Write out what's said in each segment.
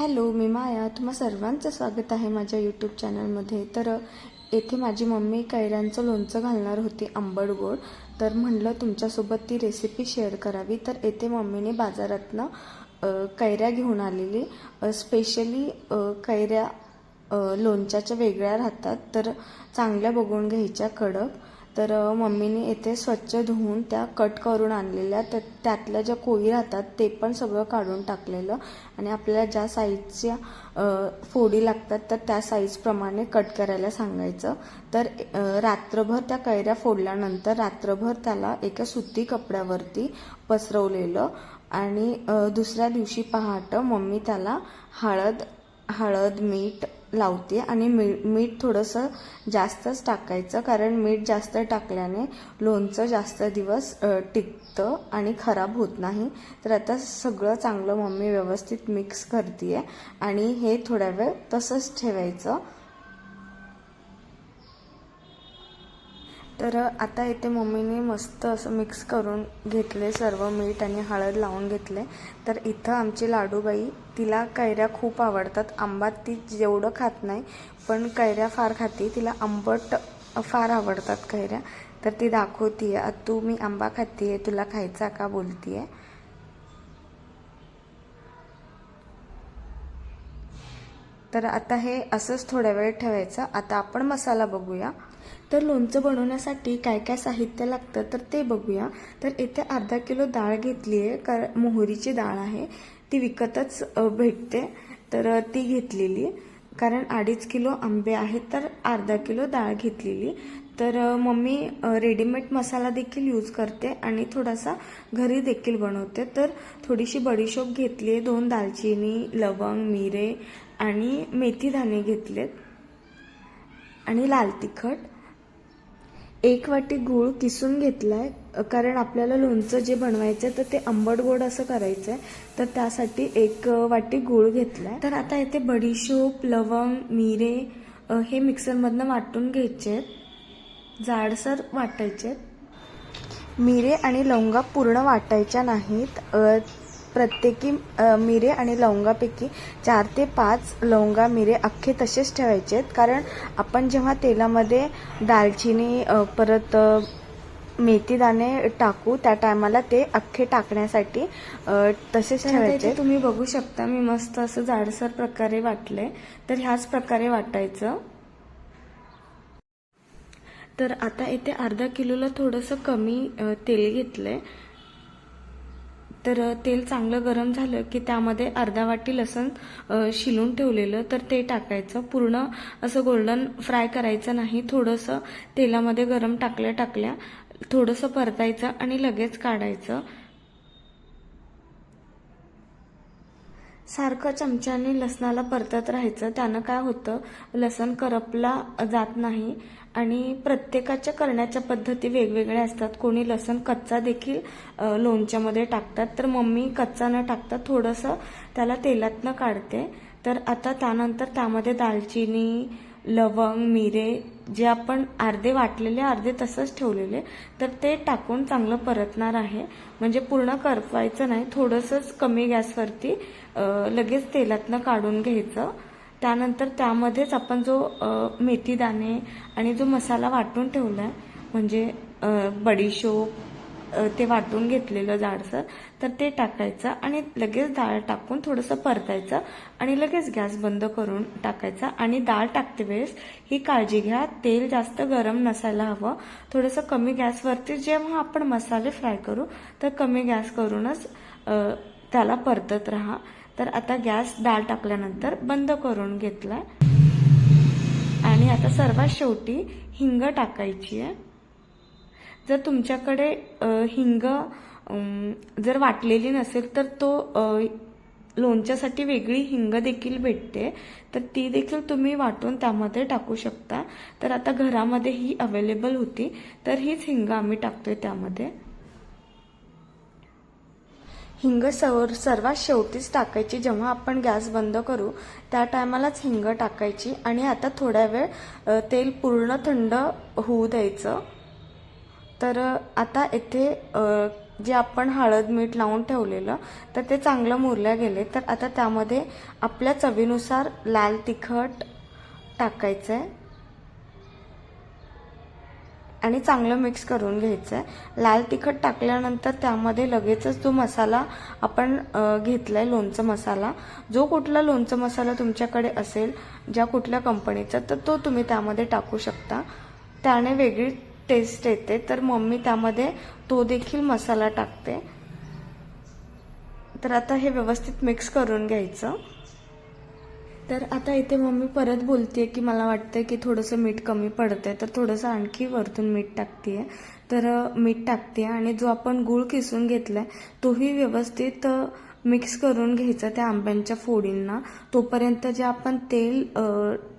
Hello मी माया. तुम्हा सर्वांचं स्वागत आहे माझ्या यूट्यूब चॅनलमध्ये तर येथे माझी मम्मी कैऱ्यांचं लोणचं घालणार होती आंबट गोड. तर म्हणलं तुमच्यासोबत ती रेसिपी शेअर करावी. तर येथे मम्मीने बाजारातनं कैऱ्या घेऊन आलेली. स्पेशली कैऱ्या लोणच्याच्या वेगळ्या राहतात. तर चांगल्या बघून घ्यायच्या कडक. तर मम्मीने येथे स्वच्छ धुवून त्या कट करून आणलेल्या तर त्यातल्या ज्या कोळी राहतात ते पण सगळं काढून टाकलेलं आणि आपल्याला ज्या साईजच्या फोडी लागतात तर त्या साईजप्रमाणे कट करायला सांगायचं. तर रात्रभर त्या कैऱ्या फोडल्यानंतर रात्रभर त्याला एका सुती कपड्यावरती पसरवलेलं आणि दुसऱ्या दिवशी पहाट मम्मी त्याला हळद हळद मीठ लावते आणि मी मीठ थोडंसं जास्तच टाकायचं कारण मीठ जास्त टाकल्याने लोणचं जास्त दिवस टिकतं आणि खराब होत नाही. तर आता सगळं चांगलं मम्मी व्यवस्थित मिक्स करते आणि हे थोड्या वेळ तसंच ठेवायचं. तर आता इथे मम्मीने मस्त असं मिक्स करून घेतले सर्व मीठ आणि हळद लावून घेतले. तर इथं आमची लाडूबाई तिला कैऱ्या खूप आवडतात. आंबा ती जेवढं खात नाही पण कैऱ्या फार खाते. तिला आंबट फार आवडतात कैऱ्या. तर ती दाखवतीये तू मी आंबा खातीये तुला खायचा का? बोलतीये. तर आता हे असंच थोड्या वेळ ठेवायचं. आता आपण मसाला बघूया. तर लोणचं बनवण्यासाठी काय काय साहित्य लागतं तर ते बघूया. तर इथे अर्धा किलो डाळ घेतली आहे कर मोहरीची डाळ आहे. ती विकतच भेटते. तर ती घेतलेली. कारण अडीच किलो आंबे आहेत तर अर्धा किलो डाळ घेतलेली. तर मम्मी रेडीमेड मसाला देखील यूज करते आणि थोडासा घरी देखील बनवते. तर थोडीशी बडीशोप घेतली आहे दोन दालचिनी लवंग मिरे आणि मेथी दाणे घेतलेत. आणि लाल तिखट. एक वाटी गूळ किसून घेतलाय आहे कारण आपल्याला लोणचं जे बनवायचं आहे तर ते आंबट गोड असं करायचं आहे तर त्यासाठी एक वाटी गूळ घेतलाय. तर आता इथे बडीशोप लवंग मिरे हे मिक्सरमधनं वाटून घ्यायचे आहेत जाडसर वाटायचे आहेत मिरे आणि लवंगा पूर्ण वाटायच्या नाहीत. प्रत्येकी मिरे आणि लवंगापैकी चार ते पाच लवंगा मिरे अख्खे तसेच ठेवायचे आहेत. कारण आपण जेव्हा तेलामध्ये दालचिनी परत अ, मेथी दाणे टाकू त्या टायमाला ते अख्खे टाकण्यासाठी तसेच ठेवायचे तुम्ही बघू शकता मी मस्त असं जाडसर प्रकारे वाटले तर ह्याच प्रकारे वाटायचं. तर आता इथे अर्धा किलोला थोडंसं कमी तेल घेतलंय. तर तेल चांगलं गरम झालं की त्यामध्ये अर्धा वाटी लसण शिलून ठेवलेलं तर ते टाकायचं. पूर्ण असं गोल्डन फ्राय करायचं नाही. थोडंसं तेलामध्ये गरम टाकल्या टाकल्या थोडंसं परतायचं आणि लगेच काढायचं. सारखं चमच्याने लसणाला परतत राहायचं. त्यानं काय होतं? लसण करपला जात नाही. आणि प्रत्येकाच्या करण्याच्या पद्धती वेगवेगळ्या असतात. कोणी लसण कच्चा देखील लोणच्यामध्ये टाकतात. तर मम्मी कच्चा न टाकता थोडंसं त्याला तेलातनं काढते. तर आता त्यानंतर त्यामध्ये दालचिनी लवंग मिरे जे आपण अर्धे वाटलेले अर्धे तसंच ठेवलेले तर ते टाकून चांगलं परतणार आहे. म्हणजे पूर्ण करपवायचं नाही. थोडंसंच कमी गॅसवरती लगेच तेलातनं काढून घ्यायचं. त्यानंतर त्यामध्येच आपण जो मेथी दाणे आणि जो मसाला वाटून ठेवला आहे म्हणजे बडीशोप ते वाटून घेतलेलं जाडसर तर ते टाकायचं आणि लगेच डाळ टाकून थोडंसं परतायचं आणि लगेच गॅस बंद करून टाकायचा आणि डाळ टाकते वेळेस ही काळजी घ्या तेल जास्त गरम नसायला हवं. थोडंसं कमी गॅसवरती जेव्हा आपण मसाले फ्राय करू तर कमी गॅस करूनच त्याला परतत राहा. तर आता गॅस डाळ टाकल्यानंतर बंद करून घेतला आणि आता सर्वात शेवटी हिंग टाकायची आहे. जर तुमच्याकडे हिंग जर वाटलेली नसेल तर तो लोणच्यासाठी वेगळी हिंग देखील भेटते. तर ती देखील तुम्ही वाटून त्यामध्ये टाकू शकता. तर आता घरामध्ये ही अवेलेबल होती. तर हीच हिंग आम्ही टाकतोय त्यामध्ये. हिंग सवर सर्वात शेवटीच टाकायची. जेव्हा आपण गॅस बंद करू त्या टायमालाच हिंग टाकायची आणि आता थोड्या वेळ तेल पूर्ण थंड होऊ द्यायचं. तर आता येथे जे आपण हळद मीठ लावून ठेवलेलं तर ते चांगलं मुरल्या गेले. तर आता त्यामध्ये आपल्या चवीनुसार लाल तिखट टाकायचं आहे आणि चांगलं मिक्स करून घ्यायचं आहे लाल तिखट टाकल्यानंतर त्यामध्ये लगेचच तो मसाला आपण घेतला घेतलाय लोणचं मसाला. जो कुठला लोणचं मसाला तुमच्याकडे असेल ज्या कुठल्या कंपनीचा तर तो तुम्ही त्यामध्ये टाकू शकता. त्याने वेगळी टेस्ट येते. तर मम्मी त्यामध्ये तो देखील मसाला टाकते. तर आता हे व्यवस्थित मिक्स करून घ्यायचं. तर आता इथे मम्मी परत बोलते की मला वाटतं की थोडंसं मीठ कमी पडतंय. तर थोडंसं आणखी वरतून मीठ टाकते तर मीठ टाकते आणि जो आपण गूळ किसून घेतलाय तोही व्यवस्थित मिक्स करून घ्यायचा त्या आंब्यांच्या फोडींना. तोपर्यंत जे आपण तेल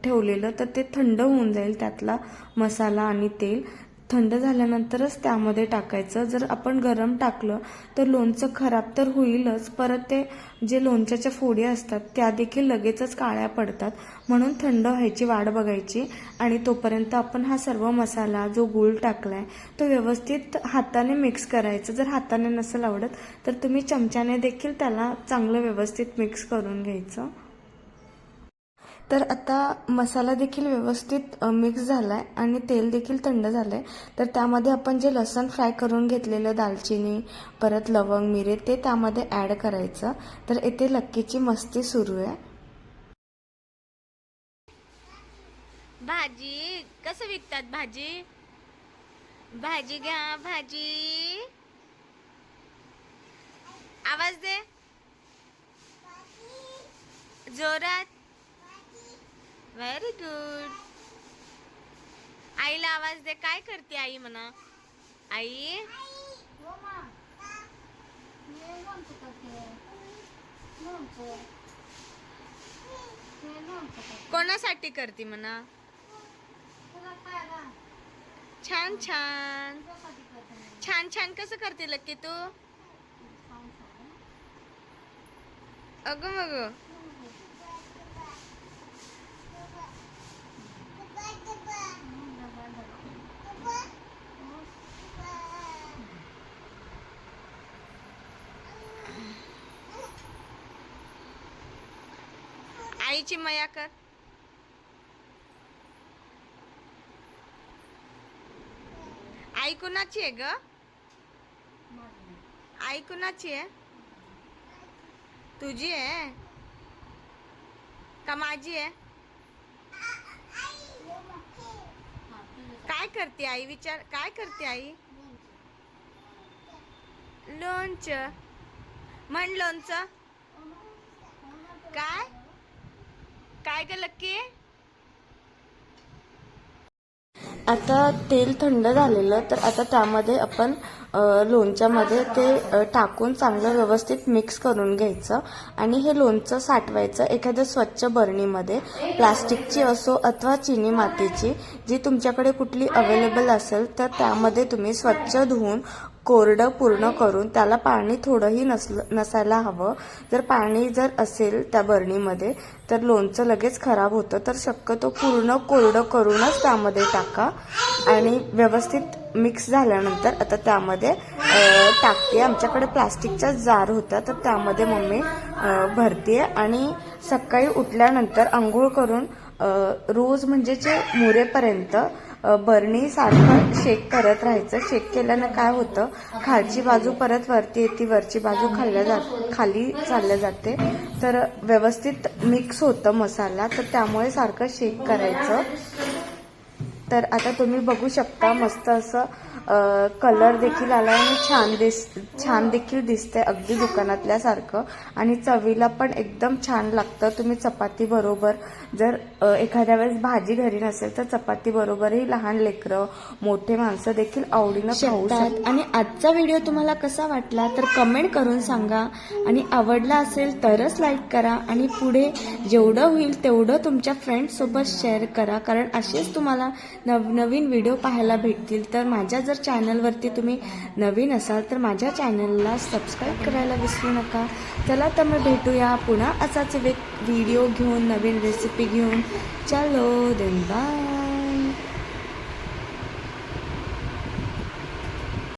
ठेवलेलं तर ते थंड होऊन जाईल त्यातला मसाला आणि तेल. थंड झाल्यानंतरच त्यामध्ये टाकायचं. जर आपण गरम टाकलं तर लोणचं खराब तर होईलच. परत ते जे लोणच्याच्या फोडी असतात त्या देखील लगेचच काळ्या पडतात. म्हणून थंड व्हायची वाट बघायची आणि तोपर्यंत आपण हा सर्व मसाला जो गूळ टाकलाय तो व्यवस्थित हाताने मिक्स करायचं. जर हाताने नसेल आवडत तर तुम्ही चमच्याने देखील त्याला चांगलं व्यवस्थित मिक्स करून घ्यायचं. तर आता मसाला देखील व्यवस्थित मिक्स झाला आहे आणि तेल देखील थंड आहे तर त्यामध्ये आपण जे लसण फ्राय करून घेतलेलं दालचिनी परत लवंग मिरे ते त्यामध्ये ॲड करायचं. तर इथे लक्कीची मस्ती सुरू आहे. भाजी कसं विकतात भाजी? भाजी घ्या भाजी. आवाज दे. जोरात. व्हेरी गुड आईला आवाज दे काय करते आई म्हणा? आई? कोणासाठी करते म्हणा? छान छान. छान छान कसं करते लक्की तू? अगं मग. आईची मया कर. आई कुणाची आहे ग? आई कुणाची आहे? तुझी आहे? का माझी आहे? काय करते आई? विचार काय करते आई? लोणचं. म्हण लोणचं. काय? काय ग लक्की आता तेल थंड झालेलं तर आता त्यामध्ये आपण लोणच्यामध्ये ते टाकून चांगलं व्यवस्थित मिक्स करून घ्यायचं. आणि हे लोणचं साठवायचं एखाद्या स्वच्छ बरणीमध्ये. प्लास्टिकची असो अथवा चिनी मातीची जी तुमच्याकडे कुठली अवेलेबल असेल तर त्यामध्ये तुम्ही स्वच्छ धुवून कोरडं पूर्ण करून त्याला पाणी थोडंही नसलं नसायला हवं. जर पाणी जर असेल त्या बरणीमध्ये तर लोणचं लगेच खराब होतं. तर शक्यतो पूर्ण कोरडं करूनच त्यामध्ये टाका. आणि व्यवस्थित मिक्स झाल्यानंतर आता त्यामध्ये टाकते. आमच्याकडे प्लास्टिकचा जार होता तर त्यामध्ये मम्मी भरते आणि सकाळी उठल्यानंतर आंघोळ करून रोज म्हणजे जे मुरेपर्यंत बरणी सारखं शेक करत राहायचं. शेक केल्यानं काय होतं? खालची बाजू परत वरती येते. वरची बाजू खाल्ल्या जात खाली चालल्या जाते. तर व्यवस्थित मिक्स होतं मसाला. तर त्यामुळे सारखं शेक करायचं. तर आता तुम्ही बघू शकता मस्त असं कलर देखील आला आणि छान दिस छान देखील दिसतंय अगदी दुकानातल्या सारखं. आणि चवीला पण एकदम छान लागतं. तुम्ही चपाती बरोबर जर एखाद्या वेळेस भाजी घरी नसेल तर चपाती बरोबरही लहान लेकरं मोठे माणसं देखील आवडीनं खाऊ शकतात. आणि आजचा व्हिडिओ तुम्हाला कसा वाटला तर कमेंट करून सांगा. आणि आवडला असेल तरच लाईक करा. आणि पुढे जेवढं होईल तेवढं तुमच्या फ्रेंड्ससोबत शेअर करा. कारण असेच तुम्हाला नवनवीन व्हिडिओ पाहायला भेटतील तर माझ्या जर चॅनलवरती तुम्ही नवीन असाल तर माझ्या चॅनलला सबस्क्राईब करायला विसरू नका. चला तर मग भेटूया पुन्हा असाच वेग व्हिडिओ घेऊन नवीन रेसिपी घेऊन. चलो देन बाय